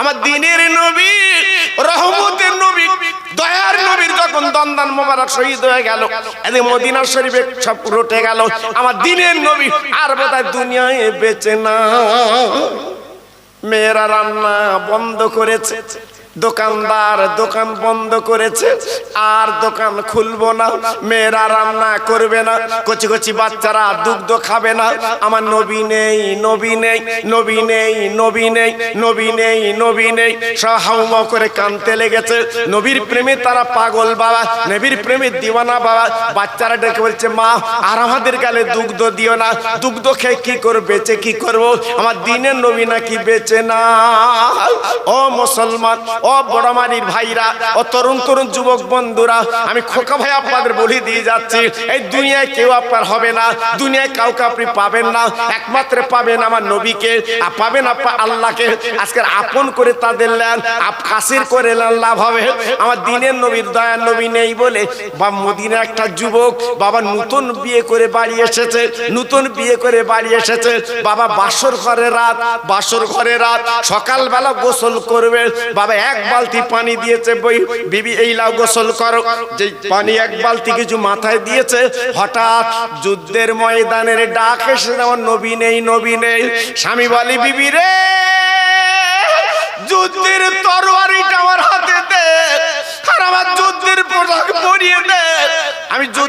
আমার দিনের নবী, রহমতের নবী, দয়ার নবীর যখন দন্দান মোবারক শহীদ হয়ে গেল, এদিকে মদিনা শরীফে সব রটে গেল। আমার দিনের নবী আর বোধহয় দুনিয়ায় বেঁচে না। মেয়েরা রান্না বন্ধ করেছে। দোকানদার দোকান বন্ধ করেছে, আর দোকান খুলবো না। মেয়েরা রান্না করবে না, কচি কচি বাচ্চারা দুগ্ধ খাবে না। আমার নবী নেই নবী নেই নবী নেই নবী নেই নবী নেই নবী নেই। সব করে কানতে লেগেছে। নবীর প্রেমে তারা পাগল বাবা, নবীর প্রেমে দিওয়ানা বাবা। বাচ্চারা ডেকে বলছে, মা, আর আমাদের গালে দুগ্ধ দিও না। দুগ্ধ খেয়ে কি করব, বেঁচে কি করব? আমার দিনের নবী নাকি বেঁচে না ও মুসলমান ও বড়মারির ভাইরা, ও তরুণ তরুণ যুবক বন্ধুরা, আমি খোকা ভাই আপনাদের বলে দিয়ে যাচ্ছি। এই দুনিয়ায় কেউ আপনার হবে না, দুনিয়ায় কাউকে আপনি পাবেন না, একমাত্র পাবেন আমার নবীকে, আর পাবেন আপা আল্লাহকে। আজকে আপন করে তাদের লেন আপ কাসির করে নেন, লাভ হবে। আমার দিনের নবীর দয়ার নবী নেই বলে বা মদিনা একটা যুবক বাবা নতুন বিয়ে করে বাড়ি এসেছে, নতুন বিয়ে করে বাড়ি এসেছে, বাবা বাসর ঘরে রাত, বাসর ঘরে রাত, সকালবেলা গোসল করবে, বাবা এক বালতি পানি দিয়েছে বই। বিবি, এই লাউ গোসল করো। যে পানি এক বালতি কিছু মাথায় দিয়েছে, হঠাৎ যুদ্ধের ময়দানের ডাক এসে আমার নবী নেই নবী নেই। স্বামী বলি, বিবি রে, যুদ্ধের তরবারিটা আমার হাতে দে। আর আমার যুদ্ধের পোশাক পরিয়ে দে।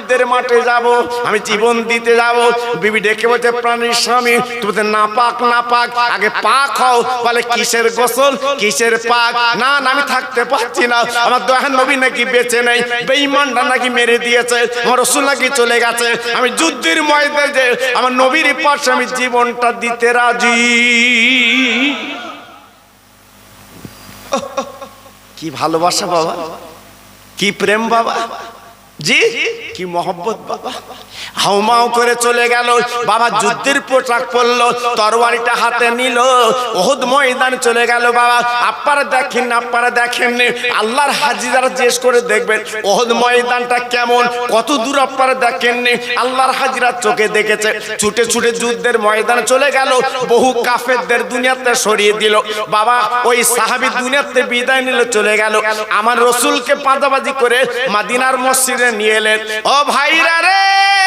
যুদ্ধের মাঠে যাব, আমি জীবন দিতে যাব। বিবি ডেকে বলছে প্রাণীর স্বামী, তুমি তো না পাক না পাক আগে পাক হও, বলে কিসের গোসল? কিসের পাক? না না, আমি থাকতে পারছি না। আমার দয়ান নবী নাকি বেঁচে নেই। বেঈমানটা নাকি মেরে দিয়েছে। আমার রসুল নাকি চলে গেছে। আমি যুদ্ধের ময়দানে যে আমার নবীর পাশে আমি জীবনটা দিতে রাজি। কি ভালোবাসা বাবা। কি প্রেম বাবা। জি? কি মহব্বত বাবা। হাউমাউ করে চলে গেল। বাবা যুদ্ধের পোশাক পরলো তরবারিটা হাতে নিল। ওহুদ ময়দান চলে গেল বাবা। আপনারা দেখেন আপনারা দেখেন আল্লাহর হাজিরা জিজ্ঞেস করে দেখবেন, ওহুদ ময়দানটা কেমন? কত দূর আপনারা দেখেননি আল্লাহর হাজিরা চোখে দেখেছে। ছুটে ছুটে যুদ্ধের ময়দানে চলে গেল। বহু কাফেরদের দুনিয়াতে সরিয়ে দিল। বাবা, ওই সাহাবি দুনিয়াতে বিদায় নিল, চলে গেল। আমার রসুলকে পাদাবাজি করে মাদিনার মসজিদে নিয়ে এলেন। ও ভাইরা রে!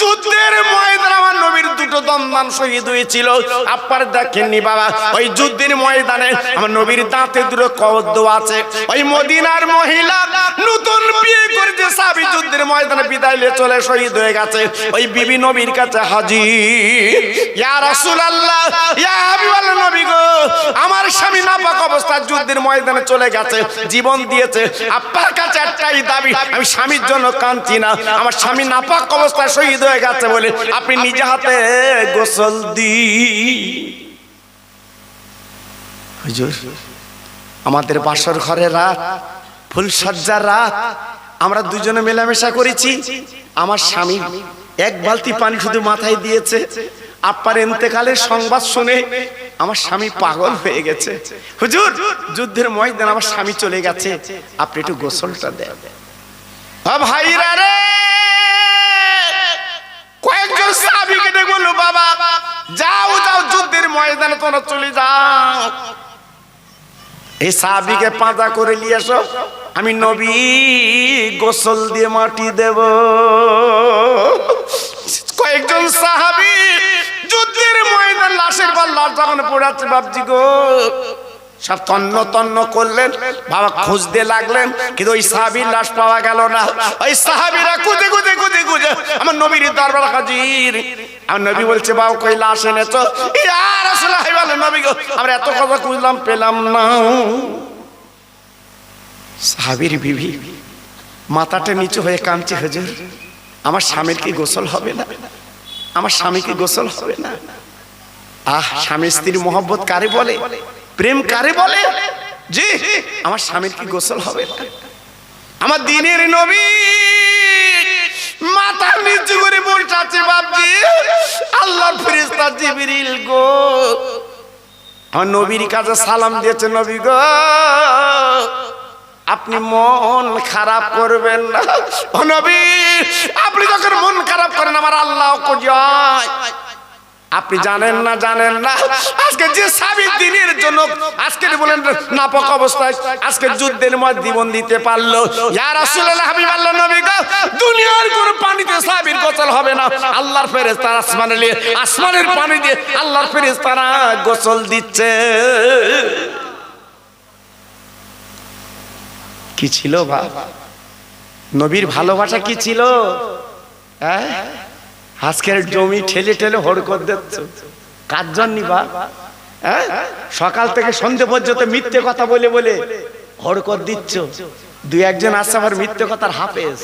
যুদ্ধের ময়দান আমার নবীর দুটো দন্দান শহীদ হয়েছিল। আপনার দেখেননি বাবা, ওই যুদ্ধের ময়দানে আমার নবীর দাঁতে দুটো কবদ্দ আছে। ওই মদিনার মহিলা নতুন বিয়ে করেছে সাবি যুদ্ধের ময়দানে বিদায় নিয়ে চলে শহীদ হয়ে গেছে। ওই বিবি নবীর কাছে হাজির। ইয়া রাসূলুল্লাহ, ইয়া হাবিবাল্লাহ নবী গো, আমার স্বামী নাপাক অবস্থায় যুদ্ধের ময়দানে চলে গেছে, জীবন দিয়েছে। আপনার কাছে একটাই দাবি, আমি স্বামীর জন্য কাঁদছি না। আমার স্বামী নাপাক অবস্থায় শহীদ হয়ে গেছে বলে আপনি নিজে হাতে গোসল দি হুজুর আমাদের বাসর ঘরে রাত ফুলসজ্জার রাত আমরা দুজনে মেলামেশা করেছি। আমার স্বামী এক বালতি পানি শুধু মাথায় দিয়েছে। আপার এতেকালের সংবাদ শুনে আমার স্বামী পাগল হয়ে গেছে। হুজুর যুদ্ধের ময়দান আমার স্বামী চলে গেছে। আপনি একটু গোসলটা দেন। ভাইরা রে! কয়েকজন সাহাবীকে ডেকে বলল, বাবা, যাও যাও, যুদ্ধের ময়দানে তোমরা চলে যাও। এই সাহাবিকে পাঁজা করে নিয়ে এসো, আমি নবী গোসল দিয়ে মাটি দেব। কয়েকজন সাহাবি যুদ্ধের ময়দান লাশের পর যখন পড়াচ্ছে বাপজি গো। সব তন্ন তন্ন করলেন। বাবা খুঁজতে লাগলেন, কিন্তু ওই সাহাবির লাশ পাওয়া গেল না। ওই সাহাবিরা খুঁজে খুঁজে খুঁজে খুঁজে। আমার নবীর দরবার হাজির। আমার নবী বলছে, বাবা, কই লাশ এনেছো? ইয়া রাসূলুল্লাহ বলে নবী গো, আমরা এত কথা খুঁজলাম, পেলাম না। সাহাবির বিবি, মাথাটা নিচু হয়ে কাঁদছে, হুজুর, আমার স্বামীর কি গোসল হবে না? আমার স্বামী কি গোসল হবে না? আহ, স্বামী স্ত্রীর মোহব্বত কারে বলে? প্রেম কারে বলে? জি আমার স্বামীর কি গোসল হবে? আমার দিনের নবী মাথা নিচু করে বসে আছে বাপজি। আল্লাহর ফেরেশতা জিবরিল গো। আমার নবীর কাছে সালাম দিয়েছে নবী গো আপনি মন খারাপ করবেন না। ও নবী আপনি যখন মন খারাপ করেন আমার আল্লাহ কো যায় আপনি জানেন না জানেন না। আজকে যে স্বামীর দিনের জন্য, আজকে বলেন নাপক অবস্থায়, আজকে যুদ্ধের মধ্যে জীবন দিতে পারল। ইয়া রাসূলুল্লাহ হাবিবাল্লাহ নবী গো, দুনিয়ার কোন পানিতে স্বামীর গোসল হবে না। আল্লাহর ফেরেশতা আসমানে নিয়ে, আসমানের পানি দিয়ে আল্লাহর ফেরেশতারা গোসল দিচ্ছে। কি ছিল বাবা নবীর ভালোবাসা কি ছিল? হ্যাঁ? আজকের জমি ঠেলে ঠেলে হড় করে দিচ্ছ। কার জন্য বা? হ্যাঁ? সকাল থেকে সন্ধে পর্যন্ত মিথ্যে কথা বলে বলে হড় করে দিচ্ছ। দুই একজন আসছে আবার মিথ্যে কথার হাফেজ।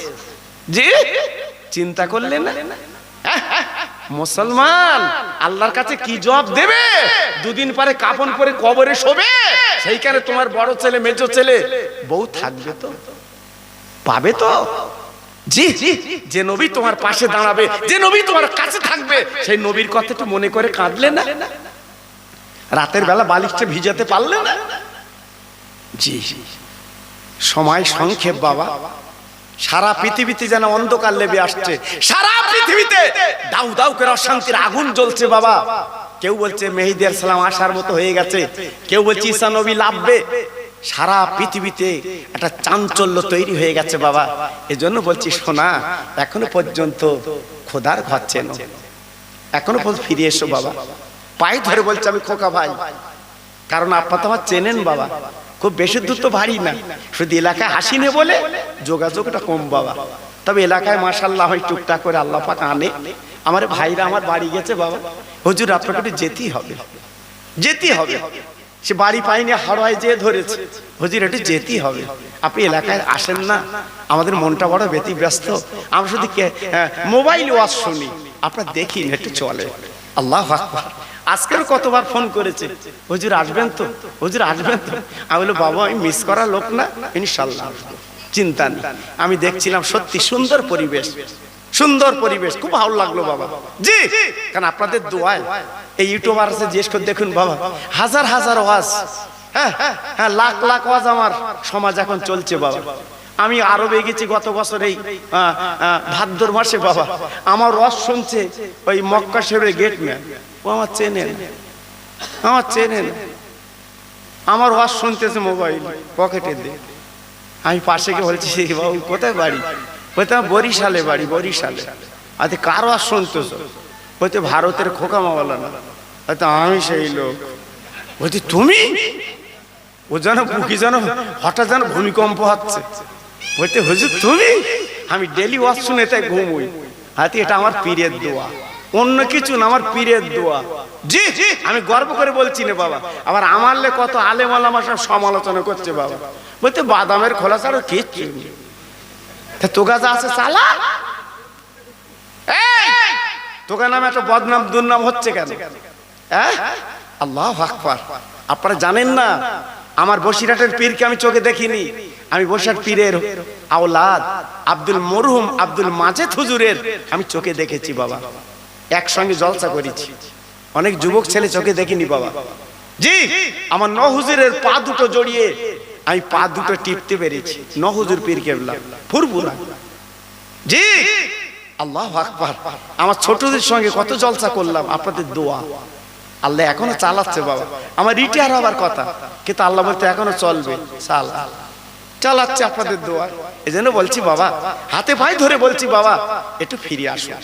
জি? চিন্তা করলে না? হ্যাঁ? মুসলমান আল্লাহর কাছে কি জবাব দেবে? দুদিন পরে কাপন পরে কবরে শোবে? সেইখানে তোমার বড় ছেলে মেজো ছেলে বউ থাকবে তো? পাবে তো? জি যে নবী তোমার পাশে দাঁড়াবে, যে নবী তোমার কাছে থাকবে, সেই নবীর কথা একটু মনে করে কাঁদলে না? রাতের বেলা বালিশটা ভিজাতে পারলে না? জি সময় সংক্ষেপ, বাবা। সারা পৃথিবীতে যেন অন্ধকার লেবে আসছে। সারা পৃথিবীতে দাউ দাউ করে অশান্তির আগুন জ্বলছে, বাবা। কেউ বলছে, মেহিদি সালাম আসার মতো হয়ে গেছে। কেউ বলছে, ঈসা নবী লাভবে। সারা পৃথিবীতে একটা চাঞ্চল্য তৈরি হয়ে গেছে বাবা। এজন্য বলছি শোনা এখনও পর্যন্ত খোদার ঘর চেনো। এখনও পর্যন্ত ফিরে এসো বাবা। পায়ে ধরে বলছে আমি, খোকা ভাই, কারণ আপনার তো আমার চেনেন বাবা। খুব বেশি দূর তো ভারী না। শুধু এলাকায় হাসি নে বলে যোগাযোগটা কম বাবা। তবে এলাকায় মাসাল্লাহ হয় টুকটাক করে আল্লাহ পাক আনে। আমার ভাইরা আমার বাড়ি গেছে বাবা। হুজুর, আপনাকে যেতেই হবে। যেতেই হবে। সে বাড়ি পাইনি হাওড়ায় যেয়ে ধরেছে। হজির, একটু যেতেই হবে। আপনি এলাকায় আসেন না। আমাদের মনটা বড় ব্যতিব্যস্ত। আমরা শুধু মোবাইল ওয়াজ শুনি। আপনার দেখি একটু চলে। আল্লাহ আকবার। আজকের কতবার ফোন করেছে। হুজুর, আসবেন তো? হুজুর, আসবেন তো? আমি বলল বাবা, আমি মিস করা লোক না। ইনশাল্লাহ চিন্তা নেই। আমি দেখছিলাম সত্যি সুন্দর পরিবেশ। সুন্দর পরিবেশ খুব ভালো লাগল বাবা। জি কারণ আপনাদের দোয়ায় এই ইউটিউবার আছে জিজ্ঞেস করে দেখুন বাবা হাজার হাজার ওয়াজ। হ্যাঁ হ্যাঁ লাখ লাখ ওয়াজ আমার সমাজ এখন চলছে বাবা। আমি আরবে গেছি গত বছর এই আহ, আহ, ভাদ্র মাসে বাবা। আমার রস শুনছে ওই মক্কা শহরের গেট ম্যান ও আমার চেনেন আমার চেনেন। আমার ওয়াজ শুনতেছে মোবাইল পকেটে দিয়ে আমি পাশে গিয়ে বলছি বাবু কোথায় বাড়ি? বলতে আমার বরিশালে বাড়ি, বরিশালে। আচ্ছা কার ওয়াজ শুনতেছ বলতে ভারতের খোকা মাওয়ালা না। হয়তো আমি সেই লোক। বলছি তুমি? ও যেন বুকি যেন হঠাৎ যেন ভূমিকম্প হচ্ছে। বলতে হুজুর, তুমি? আমি ডেলি শুনে তাই ঘুমুই। হাতি, এটা আমার পীরের দোয়া। অন্য কিছু না, আমার পীরের দোয়া। জি আমি গর্ব করে বলছি না বাবা। আবার আমারলে কত আলেম আলামা সব সমালোচনা করছে বাবা। বলতে বাদামের খোলা ছাড়া কিচ্ছু তা আছে নামে একটা বদনাম, দুর্নাম হচ্ছে কেন? হ্যাঁ? আল্লাহ আকবার। আপনারা জানেন না, আমার বসিরহাটের পীরকে আমি চোখে দেখিনি। আমি বসিরহাট পীরের আওলাদ আব্দুল মরহুম আব্দুল মাজেদ হুজুরের আমি চোখে দেখেছি বাবা। একসঙ্গে জলসা করেছি। অনেক যুবক ছেলে চোখে দেখিনি বাবা। জি, আমার ন হুজুরের পা দুটো জড়িয়ে আমি পা দুটো টিপতে পেরেছি। ন হুজুর পীর কেবলা। ফুরফুরা জি। আল্লাহ আকবার। আমার ছোটদের সঙ্গে কত জলসা করলাম। আপনাদের দোয়া। আল্লাহ এখনও চালাচ্ছে বাবা। আমার রিটায়ার হবার কথা। কিন্তু আল্লাহ বলতে এখনও চলবে। চাল চালাচ্ছে আপনাদের দোয়া। এই জন্য বলছি বাবা, হাতে ভাই ধরে বলছি বাবা, একটু ফিরে আসুন।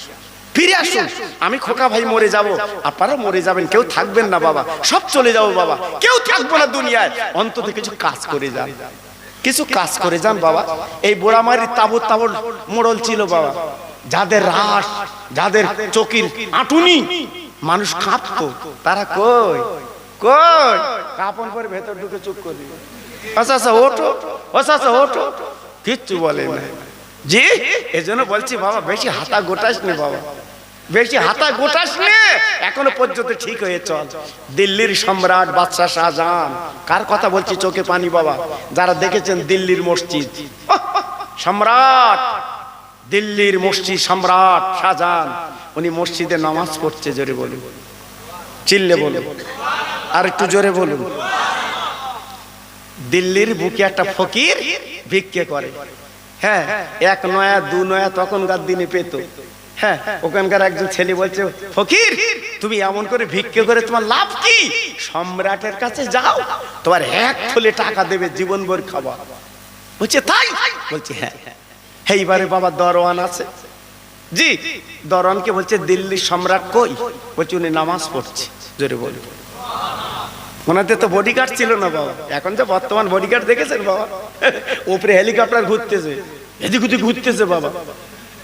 ফিরে আসুন। আমি খোকা ভাই মরে যাব। আপনারা মরে যাবেন কেউ থাকবেন না বাবা। সব চলে যাব বাবা। কেউ থাকব না দুনিয়ায়। অন্তত কিছু কাজ করে যান। কিছু কাজ করে যান বাবা। এই বোড়ামারির তাবর তাবর মোড়ল ছিল বাবা। যাদের রাস যাদের চকির আটুনি মানুষ কাঁপতো। তারা কই? কই? কাপন করে ভেতর ঢুকে চুপ করে আচ্ছা আচ্ছা ওঠো। আচ্ছা আচ্ছা ওঠো। কিচ্ছু বলে না। জি? এজন্য বলছি বাবা, বেশি হাতা গোটাস নে বাবা। বেশি হাতা গোটাস নে, এখনও পর্যন্ত ঠিক হয়ে চল। দিল্লির সম্রাট বাদশাহ শাহজাহান, কার কথা বলছি চোখে পানি বাবা? যারা দেখেছেন দিল্লির মসজিদ। সম্রাট! দিল্লির মসজিদ সম্রাট শাহজাহান, উনি মসজিদে নামাজ পড়ছে, জোরে বলুন। চিল্লে বলুন। আর একটু জোরে বলুন। দিল্লির বুকে একটা ফকির ভিক্ষে করে। হ্যাঁ এক নয়া, দু নয়া তখনকার দিনে পেত। হ্যাঁ ওখানকার একজন ছেলে বলছে, ফকির, তুমি এমন করে ভিক্ষে করে তোমার লাভ কি? সম্রাটের কাছে যাও, তোমার এক থলে টাকা দেবে, জীবনভর খাওয়া। বলছে, তাই? বলছে হ্যাঁ। এইবারে বাবা দরওয়ান আছে। জি দরওয়ানকে বলছে, দিল্লির সম্রাট কই? বলছে, উনি নামাজ পড়ছে। জোরে বলি ওনাদের তো বডিগার্ড ছিল না বাবা। এখন তো বর্তমান বডিগার্ড দেখেছেন বাবা? উপরে হেলিকপ্টার ঘুরতেছে। এদিক ওদিক ঘুরতেছে বাবা।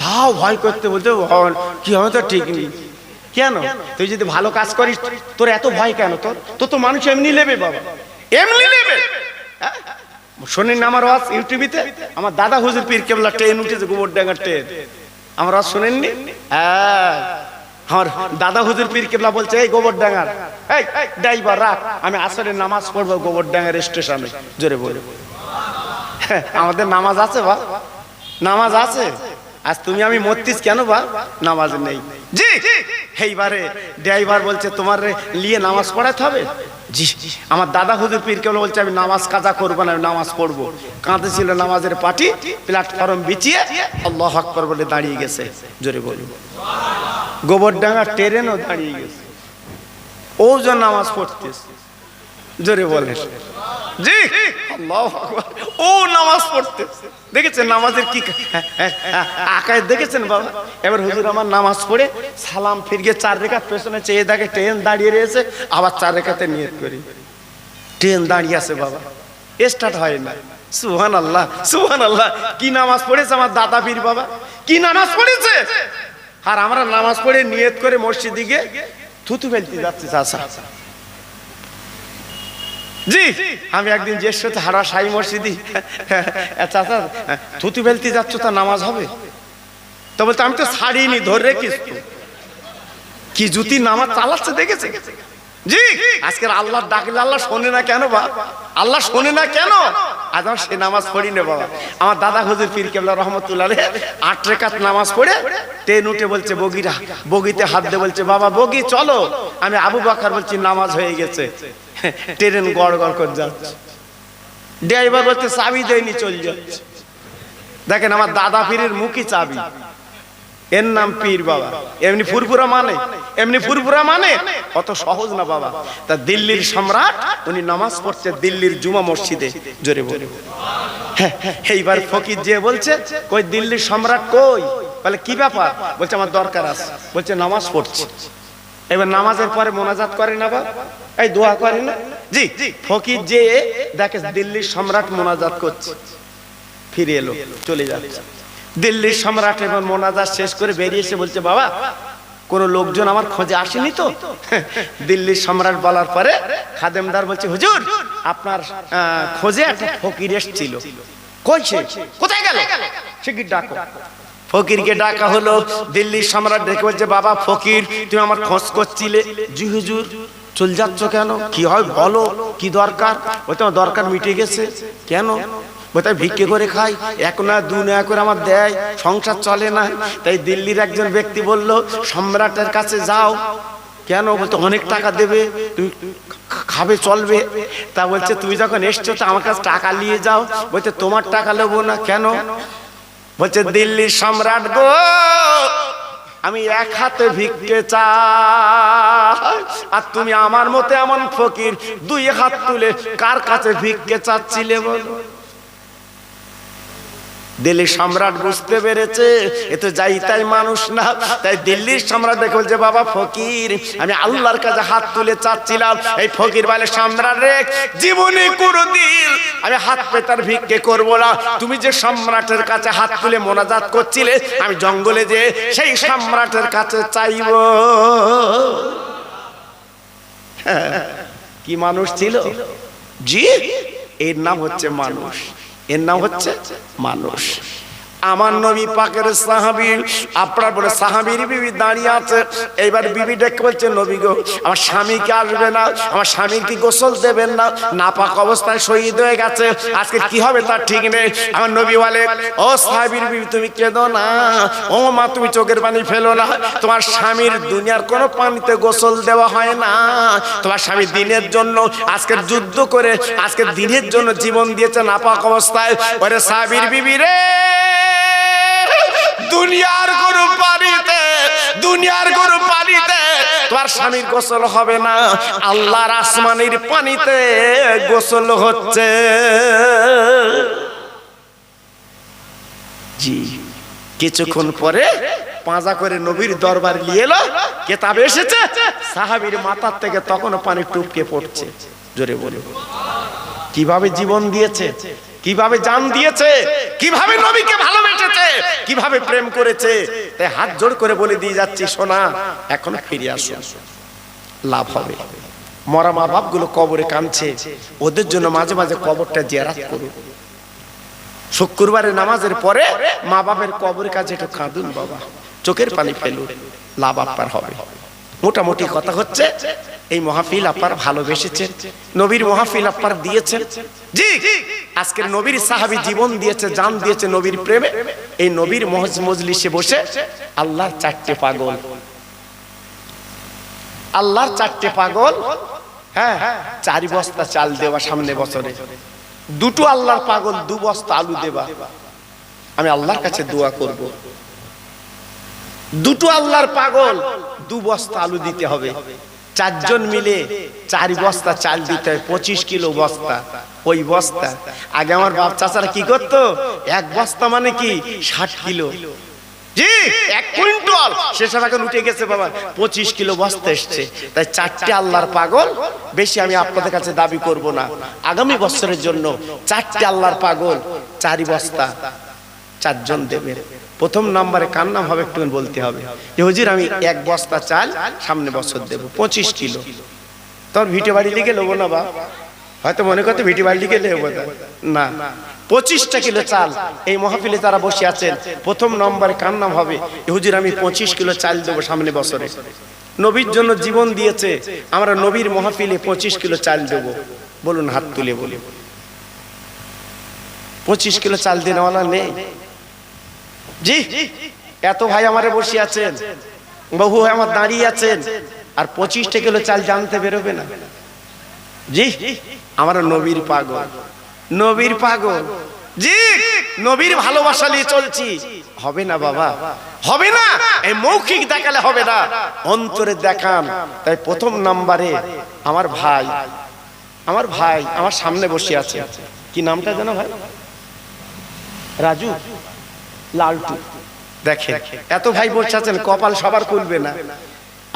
তাও ভয় করতে বলতে কি হবে তো ঠিক নেই। কেন? তুই যদি ভালো কাজ করিস, তোর এত ভয় কেন? তোর তো তো মানুষ এমনি নেবে বাবা। এমনি নেবে? হ্যাঁ? শোনেন আমার ওয়াজ ইউটিউবিতে? আমার দাদা হুজুর পীর কেবলা ট্রেন উঠেছে গোবর ডাঙ্গার ট্রেন। আমার ওয়াজ শোনেননি? হ্যাঁ। আমার দাদা হুজুর পীর কেবলা বলছে এই গোবর ডাঙ্গার এই ড্রাইভার রাখ আমি আসলে নামাজ পড়ব গোবর ডাঙ্গার স্টেশনে। জোরে বলে। হ্যাঁ, আমাদের নামাজ আছে বা? নামাজ আছে? আজ তুমি আমি মরতিস কেন বা? নামাজ নেই। জি এইবারে ড্রাইভার বলছে তোমার লিয়ে নামাজ পড়াতে হবে? জি, আমার দাদা হুজুর পীর কেবল বলছে, আমি নামাজ কাজা করব না, আমি নামাজ পড়ব। কাঁদে ছিল নামাজের পাটি প্ল্যাটফর্ম বিছিয়ে আল্লাহ আকবর বলে দাঁড়িয়ে গেছে। জোরে বলি গোবরডাঙ্গা ট্রেনও দাঁড়িয়ে গেছে। ও যে নামাজ পড়তেছে। জোরে বলে জি। ও নামাজ পড়তেছে দেখেছেন নামাজের কি আকায় দেখেছেন বাবা? এবার হুজুর আমার নামাজ পড়ে সালাম ফিরিয়ে চার রেখা পেছনে চেয়ে দেখে ট্রেন দাঁড়িয়ে রয়েছে। আবার চার রেখাতে নিয়ত করি। ট্রেন দাঁড়িয়ে আছে বাবা। স্টার্ট হয় না। সুহান আল্লাহ সুহান আল্লাহ কি নামাজ পড়েছে আমার দাদা পীর বাবা? কি নামাজ পড়েছে? আর আমরা নামাজ পড়ে নিয়ত করে মসজিদে গিয়ে থুতু ফেলতে যাচ্ছি চাষা জি, আমি একদিন জ্যেষ্ঠতে হারা সাই মসজিদি চাচা থুতু ফেলতে যাচ্ছ তা নামাজ হবে? তো বলতে আমি তো ছাড়িনি ধরে রেখিস। কি জুতি নামাজ চালাচ্ছে দেখেছে? জি আজকের আল্লাহ ডাকলে আল্লাহ শোনে না কেন বা আল্লাহ শোনে না কেন? আজ আমার সে নামাজ পড়ি না বাবা। আমার দাদা হুজুর পীর কেবলা রহমতুল্লাহ আট রেখাত নামাজ পড়ে ট্রেন উঠে বলছে, বগিরা। বগিতে হাত দিয়ে বলছে, বাবা, বগি, চলো। আমি আবু বাকার বলছি, নামাজ হয়ে গেছে। ট্রেন গড় গড় করে যাচ্ছে। ড্রাইভার বলছে চাবি দেয়নি চল যাচ্ছে। দেখেন আমার দাদা পীরের মুখই চাবি। এর নাম পীর বাবা। এমনি ফুরফুরা মানে? এমনি ফুরফুরা মানে? অত সহজ না বাবা। তা দিল্লির সম্রাট উনি নামাজ পড়ছে দিল্লির জুমা মসজিদে। জোরে বলে হ্যাঁ, এইবার ফকির যে বলছে কই দিল্লির সম্রাট কই? বলে কি ব্যাপার? বলছে আমার দরকার আছে। বলছে নামাজ পড়ছে। এবার নামাজের পরে মোনাজাত করে না বা এই দোয়া করে না? জি ফকির যে দেখে দিল্লির সম্রাট মোনাজাত করছে। ফিরে এলো, চলে যাচ্ছে। দিল্লির সম্রাট এবার মোনাজাত শেষ করে বেরিয়ে এসে বলছে, বাবা, কোন লোকজন আমার খোঁজে আসেনি তো? দিল্লির সম্রাট বলার পরে খাদেমদার বলছে, হুজুর, আপনার খোঁজে একটা ফকির এসেছিল। কই সে? কোথায় গেল? সে কি ডাকো? ফকিরকে ডাকা হলো। দিল্লির সম্রাট ডেকে বলছে, বাবা ফকির, তুমি আমার খোঁজ করছিলে। জি হুজুর। চল যাচ্ছ কেন? কি হয় বলো, কি দরকার? ওই তোমার দরকার মিটে গেছে। কেন? কোথায় ভিক্ষে করে খাই। এক না, দু না, করে আমার দেয়। সংসার চলে না। তাই দিল্লির একজন ব্যক্তি বলল, সম্রাটের কাছে যাও। কেন? বলতে অনেক টাকা দেবে। তুমি খাবে, চলবে। তা বলছে, তুমি যখন এসছো, তো আমার কাছে টাকা নিয়ে যাও। বলছে, তোমার টাকা নেব না। কেন? বলছে দিল্লির সম্রাট গো, আমি এক হাতে ভিক্ষে চাই, আর তুমি আমার মতে এমন ফকির, দুই হাত তুলে কার কাছে ভিক্ষে চাচ্ছিলে বলো দিল্লির সম্রাট বুঝতে পেরেছে এ তো যাই তাই মানুষ না। তাই দিল্লির সম্রাট দেখে বলছে বাবা ফকির আমি আল্লাহর কাছে হাত তুলে চাচ্ছিলাম এই ফকির বলে সম্রাট রে জীবনে কোনোদিন আমি হাত পেতার ভিক্ষে করব না। তুমি যে সম্রাটের কাছে হাত তুলে মোনাজাত করছিলে আমি জঙ্গলে যে সেই সম্রাটের কাছে চাইব। হ্যাঁ, কি মানুষ ছিল? জি এর নাম হচ্ছে মানুষ। এর নাম হচ্ছে মানুষ। আমার নবী পাকের সাহাবি, আপনার বলে সাহাবির বিবি দাঁড়িয়ে আছে। এইবার বিবি ডেকে বলছে, নবী গো, আমার স্বামীকে আসবে না? আমার স্বামীর কি গোসল দেবেন না? নাপাক অবস্থায় শহীদ হয়ে গেছে। আজকে কি হবে তার ঠিক নেই। আমার নবী বলে, ও সাহাবির বিবি, তুমি কেঁদো না। ও মা, তুমি চোখের পানি ফেলো না। তোমার স্বামীর দুনিয়ার কোনো পানিতে গোসল দেওয়া হয় না। তোমার স্বামী দিনের জন্য আজকে যুদ্ধ করে, আজকে দিনের জন্য জীবন দিয়েছে নাপাক অবস্থায়। ওরে সাবির বিবি রে! দুনিয়ার কোন পানিতে, দুনিয়ার গরু পানিতে তোমার স্বামীর গোসল হবে না। আল্লাহর আসমানের পানিতে গোসল হচ্ছে। জি, কিছুক্ষণ পরে পাঁজা করে নবীর দরবার নিয়ে এলো, কেতাব এসেছে, সাহাবীর মাথার থেকে তখন পানি টুপকে পড়ছে। জোরে বলে। কীভাবে জীবন দিয়েছে? কীভাবে জান দিয়েছে? কীভাবে নবীকে ভালোবেসেছে? কীভাবে প্রেম করেছে? তাই হাত জোড় করে বলে দিয়ে যাচ্ছি, সোনা, এখন ফিরে আসো। লাভ হবে। মরা মা বাপগুলো কবরে কাঁদছে। ওদের জন্য মাঝে মাঝে কবরটা জিয়ারাত করুন শুক্রবারে নামাজের পরে মা বাপের কবরের কাছে একটু কাঁদুন বাবা। চোখের পানি ফেলুন। লাভ আপনার হবে। মোটামুটি কথা হচ্ছে, এই মহাফিল আপনার ভালোবেসেছেন, নবীর মহাফিল আপনার দিয়েছেন। জি, আজকের নবীর সাহাবী জীবন দিয়েছে, জান দিয়েছে নবীর প্রেমে। এই নবীর মহজ মজলিসে বসে আল্লাহর চারটে পাগল। আল্লাহর চারটে পাগল হ্যাঁ চারি বস্তা চাল দেওয়া সামনে বছরে। দুটো আল্লাহর পাগল, দু বস্তা আলু দেবা আমি আল্লাহর কাছে দোয়া করব। দুটো আল্লাহর পাগল, দু বস্তা আলু দিতে হবে। চারজন মিলে চারি বস্তা চাল দিতে হয়, পঁচিশ কিলো বস্তা। ওই বস্তা। আগে আমার বাপ চাচারা কি করতো? এক বস্তা মানে কি? ষাট কিলো। উঠে গেছে বাবা। পঁচিশ কিলো বস্তা তাই আল্লাহর পাগল, বেশি আমি আপনাদের কাছে দাবি করব না। আগামী বছরের জন্য আল্লাহর পাগল, চারি বস্তা, চারজন দেবে প্রথম নম্বরে কার নাম হবে একটু বলতে হবে। যে হুজুর, আমি এক বস্তা চাল সামনে বছর দেব, পঁচিশ কিলো। তোর ভিটে বাড়ি লিখে নেব না বা হয়তো মনে করতে ভিটি বাড়ি লিখে নেব না, পঁচিশটা কিলো চাল, এই মহাফিলে যারা বসে আছেন, প্রথম নম্বরে কার নাম হবে? হুজুর, আমি পঁচিশ কিলো চাল দেবো সামনে বছরে। নবীর জন্য জীবন দিয়েছে, আমরা নবীর মহাফিলে পঁচিশ কিলো চাল দেবো। বলুন, হাত তুলে বলি পঁচিশ কিলো চাল দিনওয়ালা নেই? জি, এত ভাই আমারে বসে আছেন বহু ভাই আমার দাঁড়িয়ে আছেন, আর পঁচিশটা কিলো চাল জানতে বেরোবে না। জি, আমার নবীর পাগল নবীর পাগল। জি, নবীর ভালোবাসা নিয়ে চলছি। হবে না বাবা, হবে না, এই মৌখিক দেখালে হবে না। অন্তরে দেখান, তাই প্রথম নাম্বারে আমার ভাই আমার ভাই আমার সামনে বসে আছে কি নামটা জানো ভাই? রাজু। লালটু। দেখে এত ভাই বসে আছেন কপাল সবার খুলবে না।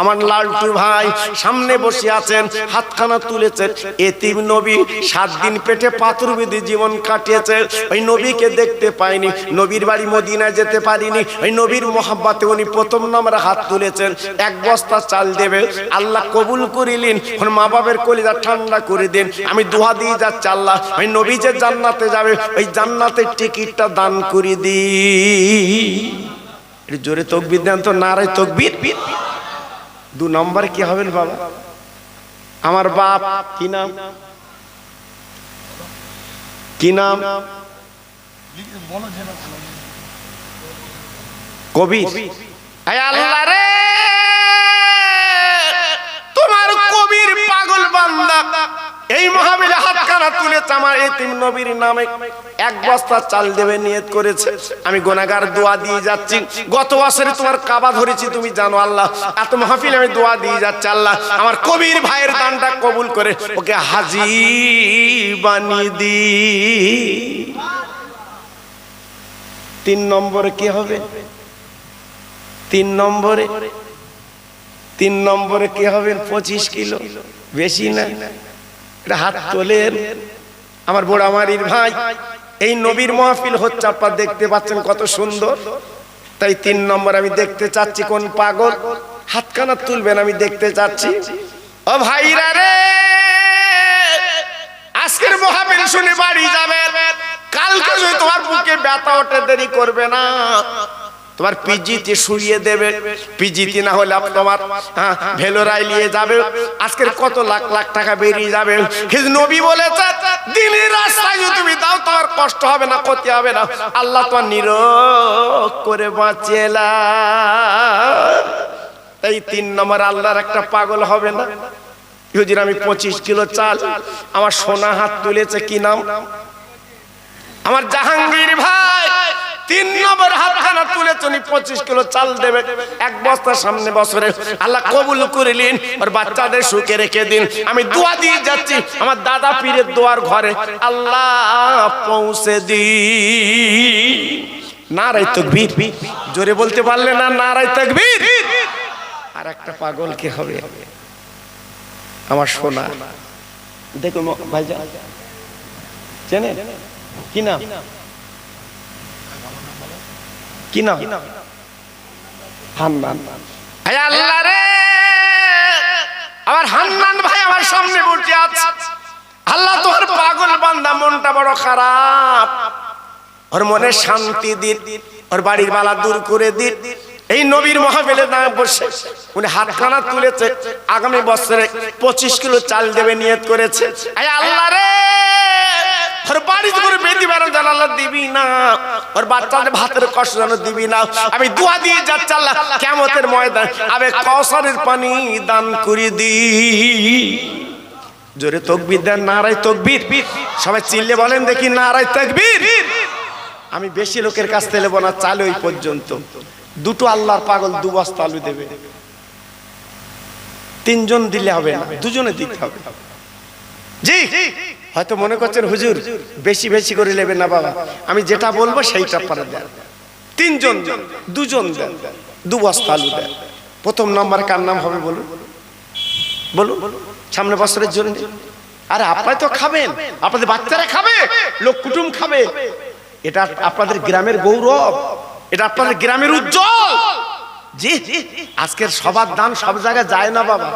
আমার লালটু ভাই সামনে বসে আছেন, হাতখানা তুলেছেন। এতিম নবী সাত দিন পেটে পাথর বেঁধে জীবন কাটিয়েছে। ওই নবীকে দেখতে পাইনি, নবীর বাড়ি মদিনায় যেতে পারিনি। ওই নবীর মোহাব্বাতে উনি প্রথম নম্বরে হাত তুলেছেন। এক বস্তা চাল দেবে, আল্লাহ কবুল করিলেন ওর মা বাবার কলিজা ঠান্ডা করে দিন। আমি দোয়া দিয়ে যাচ্ছি, আল্লাহ, ওই নবী যে জান্নাতে যাবে, ওই জান্নাতের টিকিটটা দান করে দিই। জোরে তকবির দেন তো, নারায় তকবির। দু নম্বর কি হবেন বাবা? আমার বাপ কি নাম? কি নাম? কবি। আল্লাহ রে তোমার কবির পাগল বান্দা এই মহাবীর হাত কানা তুলেছে আমার এতিম নবীর নামে এক বস্তা চাল দেবে, নিয়ত করেছে। আমি গোনাগার দোয়া দিয়ে যাচ্ছি। গত বছরে তোমার কাবা ধরেছি, তুমি জানো আল্লাহ, এত মাহফিল আমি দোয়া দিয়ে যাচ্ছি আল্লাহ। আমার কবির ভাইয়ের দানটা কবুল করে ওকে হাজি বানিয়ে দি তিন নম্বরে কি হবে? তিন নম্বরে? তিন নম্বরে কি হবে? পঁচিশ কিলো? বেশি না? এটা হাত তোলেন। আমার বড় ভাই, এই নবীর মহফিল হচ্ছে আপনার দেখতে পাচ্ছেন কত সুন্দর। তাই তিন নম্বর আমি দেখতে চাচ্ছি কোন পাগল। হাতখানা তুলবেন আমি দেখতে চাচ্ছি। ও ভাইরা রে, আজকের মহাবীর শুনে বাড়ি যাবেন। কালকে তোমার বুকে ব্যথা ওঠে, দেরি করবে না। তোমার পিজিতে শুইয়ে দেবে। পিজিতে না হলে তোমার হ্যাঁ, ভেলোরায় নিয়ে যাবে। আজকের কত লাখ লাখ টাকা বেরিয়ে যাবে। কিন্তু নবী বলেছে দিনের রাস্তায় যদি তুমি দাও তোমার কষ্ট হবে না ক্ষতি হবে না। আল্লাহ তোমার নিরোগ করে বাঁচেলা এই তিন নম্বর আল্লাহর একটা পাগল হবে না? হুজুর আমি পঁচিশ কিলো চাল আমার সোনা হাত তুলেছে কি নাম? আমার জাহাঙ্গীর ভাই। তিন নম্বর হাতখানা তুলে চুনি পঁচিশ কিলো চাল দেবে। এক বস্তার সামনে বছরে। আল্লাহ কবুল করিলেন ওর বাচ্চাদের সুখে রেখে দিন। আমি দোয়া দিয়ে যাচ্ছি, আমার দাদা পীরের দোয়ার ঘরে। আল্লাহ পৌঁছে দি নারাই তকবীর। জোরে বলতে পারলে না নারাই তকবীর? আর একটা পাগল কে হবে? আমার সোনা। দেখো ভাইজা চেনে কি নাম? কি নাম? হান্নান। আল্লাহ রে! আমার হান্নান ভাই আমার সামনে বসে আছে। আল্লাহ তোর পাগল বান্দা মনটা বড় খারাপ। ওর মনে শান্তি দিন ওর বাড়ির বালা দূর করে দিন। এই নবীর মহাবেলে না বসে উনি হাতখানা তুলেছে আগামী বছরে পঁচিশ কিলো চাল দেবে নিয়ত করেছে। আয় আল্লাহ রে! ওর বাড়িতে করে বেদি বারো জানালা দিবি না। ওর বাচ্চাদের ভাতের কষ্ট যেন দিবি না। আমি দোয়া দিয়ে যাচ্ছি আল্লাহ কেমতের ময়দান। আমি কৌসারের পানি দান করে দি। জোরে তকবির দেন নারাই তকবির। সবাই চিল্লে বলেন দেখি নারাই তকবির। আমি বেশি লোকের কাছ থেকে নেব না চালে ওই পর্যন্ত। দুটো আল্লাহর পাগল দু বস্তা আলু দেবে। তিনজন দিলে হবে না দুজনে দিতে হবে। জি। হয়তো মনে করছেন, হুজুর, বেশি বেশি করে নেবেন না বাবা। আমি যেটা বলব সেইটা পারে দেন। তিনজন দুজন দেন, দু বস্তা আলু দেন। প্রথম নম্বর কার নাম হবে বলুন? বলুন। সামনে বছরের জন্য আরে, আপনারা তো খাবেন। আপনাদের বাচ্চারা খাবে, লোক কুটুম খাবে। এটা আপনাদের গ্রামের গৌরব। এটা আপনাদের গ্রামের উজ্জ্বল। জি আজকের সবার দান সব জায়গায় যায় না বাবা।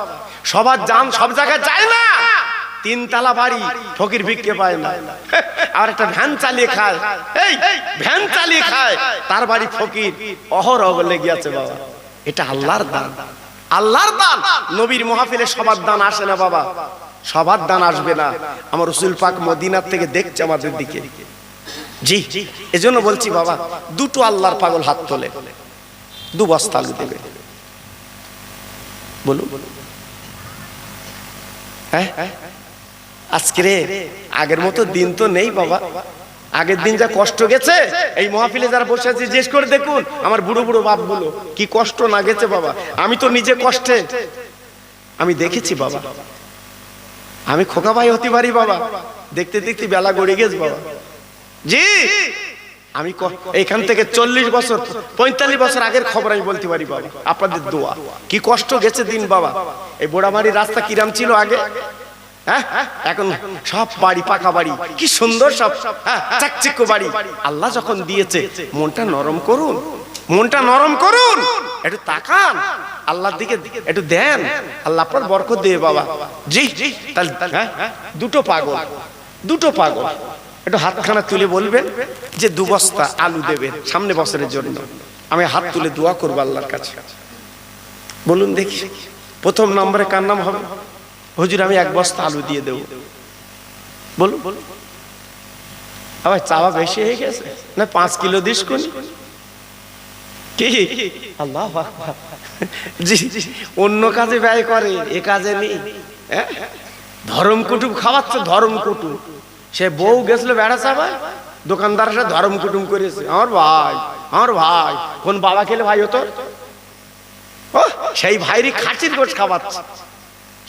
সবার দান সব জায়গায় যায় না। তিন তালা বাড়ি ফকির ভিক্ষে পায় না। আর একটা ভ্যান চালিয়ে খায়। এই, ভ্যান চালিয়ে খায়। তার বাড়ি ফকির। অহরহ লেগে আছে বাবা। এটা আল্লাহর দান। আল্লাহর দান। নবীর মহাফিলে সবার দান আসে না বাবা। সবার দান আসবে না। আমার রসুল পাক মদিনার থেকে দেখছে আমাদের দিকে। জি, এজন্য বলছি বাবা, দুটো আল্লাহর পাগল হাত তোলে। দু বস্তা আলু দেবে। বলুন। হ্যাঁ হ্যাঁ? আজকে আগের মতো দিন তো নেই বাবা। আগের দিন যা কষ্ট গেছে, এই মহাফিলে যারা বসে আছে, জিজ্ঞেস করে দেখুন আমার বুড়ো বুড়ো বাপগুলো কি কষ্ট না গেছে বাবা। আমি তো নিজে কষ্টে। আমি দেখেছি বাবা। আমি খোকা ভাই হতে পারি বাবা। দেখতে দেখতে বেলা গড়ে গেছে বাবা। জি, আমি এইখান থেকে চল্লিশ বছর, পঁয়তাল্লিশ বছর আগের খবর আমি বলতে পারি বাবা। আপনাদের দোয়া। কি কষ্ট গেছে দিন বাবা। এই বোড়ামারি রাস্তা কিরাম ছিল আগে? হ্যাঁ এখন সব বাড়ি পাকা বাড়ি। কি সুন্দর সব। হ্যাঁ, চাকচিক্য বাড়ি। আল্লাহ যখন দিয়েছে মনটা নরম করুন। মনটা নরম করুন। একটু তাকান। আল্লাহর দিকে একটু দেন। আল্লাহ আপনার বরকত দিয়ে বাবা। জি তাহলে হ্যাঁ দুটো পাগল। দুটো পাগল। একটু হাতখানা তুলে বলবেন যে দু বস্তা আলু দেবেন সামনে বছরের জন্য। আমি হাত তুলে দোয়া করব আল্লাহর কাছে। বলুন দেখি। প্রথম নম্বরে কার নাম হবে? হুজুর, আমি এক বস্তা আলু দিয়ে দেবো। বলুন। আবার চাওয়া বেশি হয়ে গেছে? না, পাঁচ কিলো দিস কোন? কি? আল্লাহ জি অন্য কাজে ব্যয় করে, এ কাজে নেই। হ্যাঁ? ধরম কুটুম খাওয়াচ্ছে, ধরম কুটুম। সে বউ গেছিল বেড়া চাবায় দোকানদার সে ধরম কুটুম করেছে। আমার ভাই আমার ভাই, কোন বাবা খেলে ভাই হতো? সেই ভাইরই খাসির গোছ খাওয়াচ্ছে।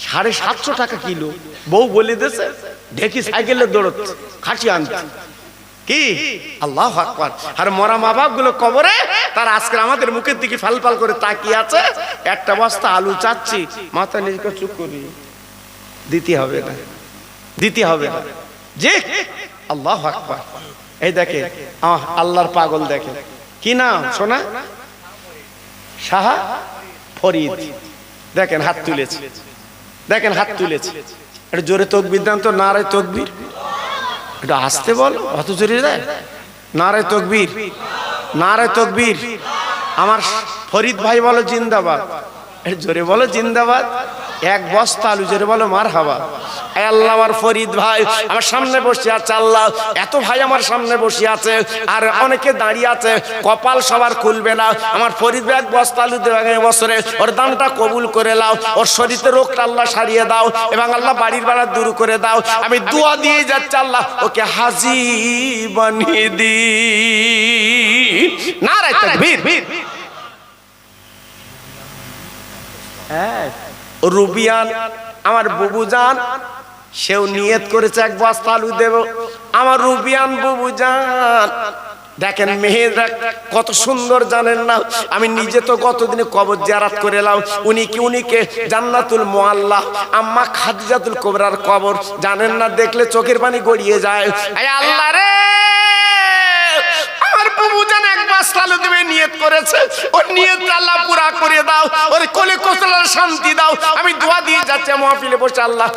সাড়ে সাতশো টাকা কিলো। বউ বলে দিয়েছে, ঢেকি সাইকেলে দৌড়চ্ছে খাসি আনতে। কি? আল্লাহ আকবার। আর মরা মা বাপগুলো কবরে, তার আজকে আমাদের মুখের দিকে ফাল ফাল করে তাকিয়ে আছে। একটা বস্তা আলু চাচ্ছি, মাথা নিজেকে চুপ করি। দিতে হবে না, দিতে হবে না। যে, আল্লাহ আকবার। এই দেখে আল্লাহর পাগল দেখে। কি নাম? সোনা? সাহা? ফরিদ। দেখেন, হাত তুলেছে। দেখেন হাত তুলেছে। একটু জোরে তকবির দেন তো না রে তকবির। একটু আসতে বল অত জোরে দেয় রে তকবির না রে তকবির। আমার ফরিদ ভাই বলো জিন্দাবাদ। জোরে বলো জিন্দাবাদ। এক বস্তা আলু জোরে বলো মার হাবা আল্লাহ, আমার ফরিদ ভাই, আমার সামনে বসে আছে আল্লাহ। এত ভাই আমার সামনে বসে আছে, আর অনেকে দাঁড়িয়ে আছে, কপাল সবার খুলবে না। আমার ফরিদ ভাই এক বস্তা আলু দেবে বছরে, ওর দামটা কবুল করে নাও, ওর শরীরে রোগটা আল্লাহ সারিয়ে দাও, এবং আল্লাহ বাড়ির বেড়া দূর করে দাও। আমি দোয়া দিয়ে যাচ্ছি আল্লাহ, ওকে হাজি বানিয়ে দি। না রে তকবীর রুবিয়ান, আমার বুবুজান, সেও নিয়ত করেছে এক বস্তা আলু দেব। আমার রুবিয়ান বুবুজান, দেখেন মেহেরা কত সুন্দর জানেন না? আমি নিজে তো কতদিনে কবর জিয়ারাত করে এলাম। উনি কি উনিকে জান্নাতুল মোয়াল্লা আম্মা খাদিজাতুল কোবরার কবর। জানেন না, দেখলে চোখের পানি গড়িয়ে যায়। আল্লাহ রে! আমার বাবু যেন এক বস্তা আলু দেবে নিয়ত করেছে। ওর নিয়ত আল্লাহ পুরা করে দাও। ওর কোলে কোসলার শান্তি দাও। আমি দোয়া দিয়ে যাচ্ছি, মহাফিলে বসে আল্লাহ।